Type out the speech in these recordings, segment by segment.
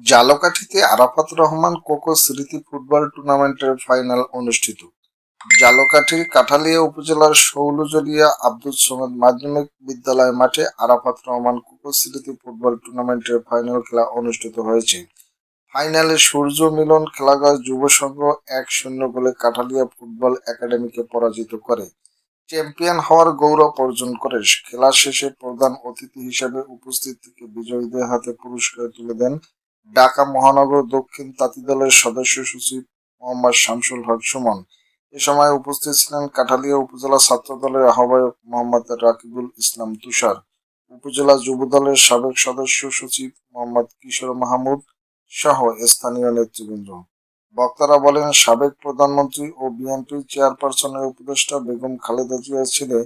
জালকাঠিতে আরাফাত রহমান কোকো স্মৃতি ফুটবল টুর্নামেন্টের ফাইনাল অনুষ্ঠিত। জালকাঠির কাঠালিয়া উপজেলার শৌলজলিয়া আব্দুল সোমেদ মাধ্যমিক বিদ্যালয় মাঠে আরাফাত রহমান কোকো স্মৃতি ফুটবল টুর্নামেন্টের ফাইনাল খেলা অনুষ্ঠিত হয়েছে। ফাইনালে সূর্য মিলন খেলাগাছ যুব সংঘ এক শূন্য গোলে কাঠালিয়া ফুটবল একাডেমিকে পরাজিত করে। চ্যাম্পিয়ন হওয়ার গৌরব অর্জন করে। খেলা শেষে প্রধান অতিথি হিসেবে উপস্থিত থেকে বিজয়ীদের হাতে পুরস্কার তুলে দেন ঢাকা মহানগর দক্ষিণ তাঁতি দলের সদস্য সচিব মোহাম্মদ শামসুল হক সুমন। এ সময় উপস্থিত ছিলেন কাঠালিয়া উপজেলা ছাত্র দলের আহ্বায়ক মোহাম্মদ রাকিবুল ইসলাম তুষার, উপজেলা যুব দলের সাবেক সদস্য সচিব মোহাম্মদ কিশোর মাহমুদ সহ স্থানীয় নেতৃবৃন্দ। বক্তারা বলেন, সাবেক প্রধানমন্ত্রী ও বিএনপি চেয়ারপারসনের উপদেষ্টা বেগম খালেদা জিয়ার ছেলে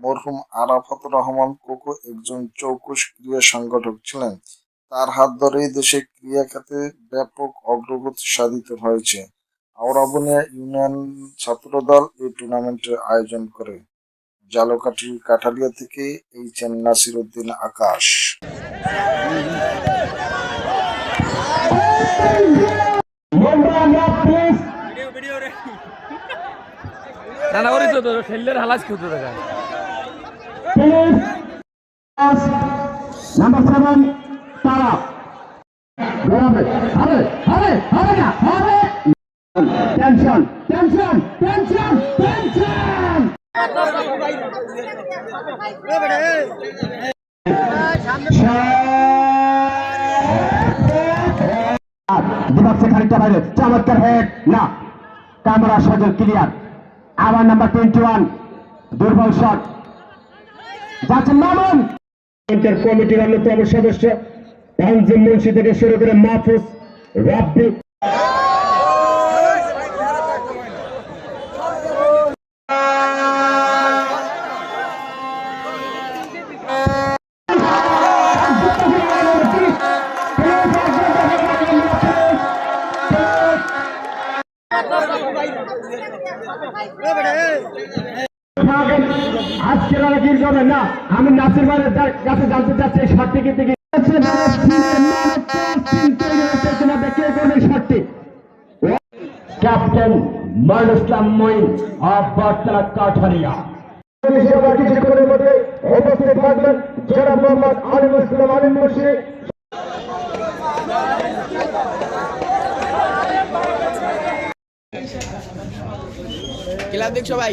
মরহুম আরাফাত রহমান কোকো একজন চৌকুশ ক্রীড়া সংগঠক ছিলেন। তার হাত ধরেই দেশে ক্রীড়া খাতে ব্যাপক অগ্রগতি সাধিত হয়েছে। আওরাবনিয়া ইউনিয়ন ছাত্রদল এই টুর্নামেন্টের আয়োজন করে। জালকাঠি কাঠালিয়া থেকে এইচ এন নাসির উদ্দিন আকাশ। না না ওরই তো খেললে হালাস খেলতে দেখা। নাম্বার সেভেন তারা হবে হবে হবে হবে না হবে টেনশন টেনশন টেনশন টেনশন দিবাক্সে খানিকটা বাইরে চমৎকার হেড অন্যতম সদস্য তানজিম মুন্সি থেকে শুরু করে মাহফুজ, রাব্বি। আজকের আর কি না, আমি নাসির ভাইয়ের কাছে জানতে চাচ্ছি শর্টটি কিন্তু ক্যাপ্টেন মঈন ইসলাম মঈন অফ বটতলা কাঠারিয়া কিছুক্ষণের মধ্যে উপস্থিত থাকবেন জনাব মোহাম্মদ আলিম ইসলাম আলিম মুর্শিদ ক্লাব দেখ সবাই